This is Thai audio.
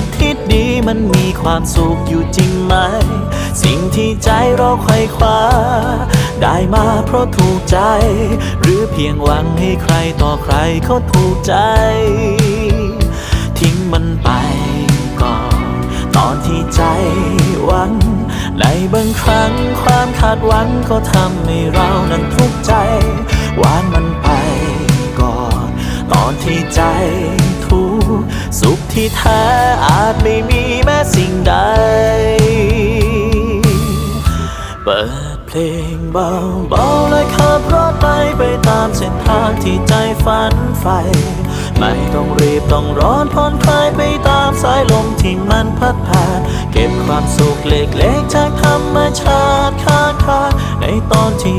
ต มันมีความสุขอยู่จริงไหม สิ่งที่ใจเราไขว่คว้า ได้มาเพราะถูกใจ หรือเพียงหวังให้ใครต่อใครเขาถูกใจ ทิ้งมันไปก่อน ตอนที่ใจหวัง ในบางครั้งความคาดหวังก็ทำให้เรานั้นทุกข์ใจวางมันไปก่อน ตอนที่ใจทุกข์สุขที่แท้อาจไม่มี ปิดเพลงเบาๆเลยขับรถไปไปตามเส้นทางที่ใจฝันใฝ่ไม่ต้องรีบต้องร้อนผ่อนคลายไปตามสายลมที่มันพัดผ่าน เก็บความสุขเล็กๆจากธรรมชาติข้างทางในตอนที่